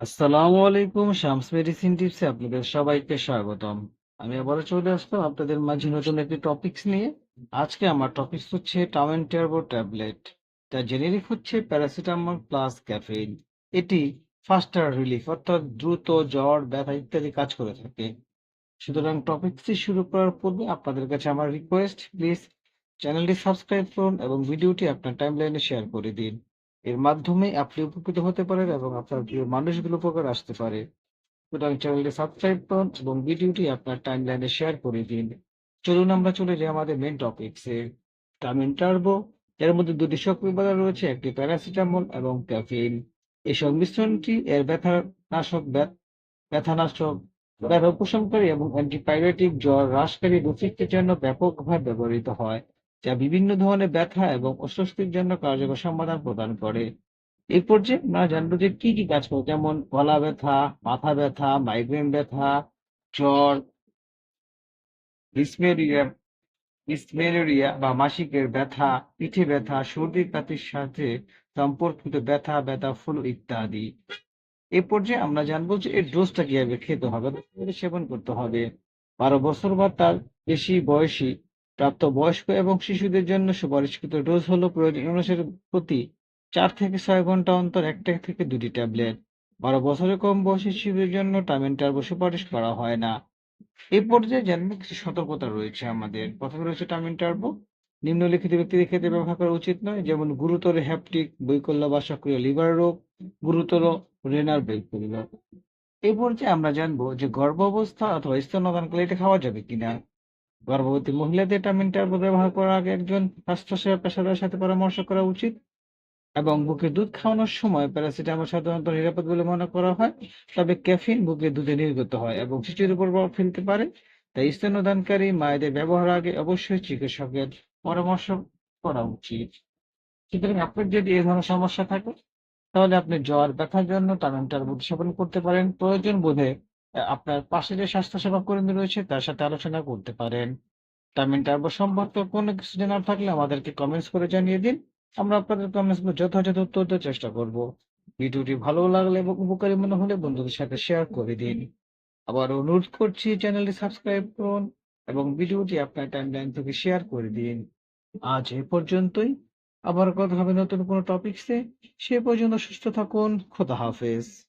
আসসালামু আলাইকুম, শামস মেডিসিন টিপসে আপনাদের সবাইকে স্বাগতম। আমি আবারও চলে আসলাম আপনাদের মাঝে নতুন একটি টপিকস নিয়ে। আজকে আমার টপিকস হচ্ছে টাউন টার্বো ট্যাবলেট। যা জেনেরিক হচ্ছে প্যারাসিটামল প্লাস ক্যাফেইন এটি ফাস্টার রিলিফ অর্থাৎ দ্রুত জ্বর, ব্যথা ইত্যাদি কাজ করে থাকে। সুতরাং টপিকসটি শুরু করার পূর্বে আপনাদের কাছে আমার রিকোয়েস্ট প্লিজ চ্যানেলটি সাবস্ক্রাইব করুন এবং ভিডিওটি আপনার টাইমলাইনে শেয়ার করে দিন। এর মাধ্যমে আপনি উপকৃত হতে পারেন এবং আপনার প্রিয় মানুষগুলো উপকার আসতে পারে। সুতরাং চ্যানেলটি সাবস্ক্রাইব করুন এবং ভিডিওটি আপনার টাইমলাইনে শেয়ার করে দিন। চলুন আমরা চলে যাই আমাদের মেন টপিকসে টামিন টার্বো এর মধ্যে দুটি সক্রিয় উপাদান রয়েছে, একটি প্যারাসিটামল এবং ক্যাফিন এই সংমিশ্রণটি এর ব্যথা নাশক ব্যথানাশক, ব্যথা উপশমকারী এবং অ্যান্টিপাইরেটিক জ্বর হ্রাসকারী রফিকের জন্য ব্যাপকভাবে ব্যবহৃত হয়। যা বিভিন্ন ধরনের ব্যথা এবং অস্বস্তির জন্য কার্যকর সমাধান প্রদান করে। এই পর্যায়ে আমরা জানব যে কি কি কাজ করে, যেমন গলা ব্যথা, মাথা ব্যথা মাইগ্রেন ব্যথা, জ্বর ডিসমেরিয়া ডিসমেনোরিয়া বা মাসিকের ব্যথা, পিঠে ব্যথা, সর্দি কাতির সাথে সম্পর্কিত ব্যথা ব্যথা, ফুল ইত্যাদি। এ পর্যায়ে আমরা জানব যে এর ডোজটা কীভাবে খেতে হবে, সেবন করতে হবে। বারো বছর বা তার বেশি বয়সী প্রাপ্ত বয়স্ক এবং শিশুদের জন্য সুপারিশকৃত ডোজ হলো প্রয়োজন অনুসারে প্রতি চার থেকে ছয় ঘণ্টা অন্তর একটা থেকে দুটি ট্যাবলেট। বারো বছরের কম বয়সী শিশুদের জন্য টামিন টার্বো সুপারিশ করা হয় না। এই পর্যায়ে জানব কিছু সতর্কতা রয়েছে আমাদের। প্রথমে রয়েছে টামিন টার্বো। নিম্নলিখিত ব্যক্তিদের ক্ষেত্রে ব্যবহার করা উচিত নয়, যেমন গুরুতর হ্যাপটিক, বৈকল্য বা সক্রিয় লিভার রোগ, গুরুতর রেনার বৈকল্য এই পর্যায়ে আমরা জানব যে গর্ভাবস্থা অথবা স্তন্যদানকালে এটা খাওয়া যাবে কিনা। গর্ভবতী মহিলাদের টামিন টার্বো ব্যবহার করার আগে একজন স্বাস্থ্যসেবা পেশাদারের সাথে পরামর্শ করা উচিত এবং বুকে দুধ খাওয়ানোর সময় প্যারাসিটামল সাধারণত নিরাপদ বলে মনে করা হয়, তবে ক্যাফিন বুকে দুধে নির্গত হয় এবং শিশুর উপর প্রভাব ফেলতে পারে। তাই স্তন্যদানকারী মায়েদের ব্যবহার আগে অবশ্যই চিকিৎসকের পরামর্শ করা উচিত। সুতরাং আপনার যদি এই ধরনের সমস্যা থাকে, তাহলে আপনি জ্বর, ব্যথার জন্য টামিন টার্বো সেবন করতে পারেন। প্রয়োজন বোধে আপনার পাশে যে স্বাস্থ্যসেবা কর্মী রয়েছে, তার সাথে আলোচনা করতে পারেন। টামিন টার্বো সম্পর্কে কোনো কিছু জানার থাকলে আমাদেরকে কমেন্টস করে জানিয়ে দিন। আমরা আপনাদের কমেন্টসগুলো যথাযথ উত্তর দেওয়ার চেষ্টা করব। ভিডিওটি ভালো লাগলে এবং উপকারী মনে হলে বন্ধুদের সাথে শেয়ার করে দিন। আবার অনুরোধ করছি চ্যানেলটি সাবস্ক্রাইব করুন এবং ভিডিওটি আপনার টাইমলাইন থেকে শেয়ার করে দিন। আজ এ পর্যন্তই। আবার কথা হবে নতুন কোনো টপিকসে সে পর্যন্ত সুস্থ থাকুন। খোদা হাফেজ।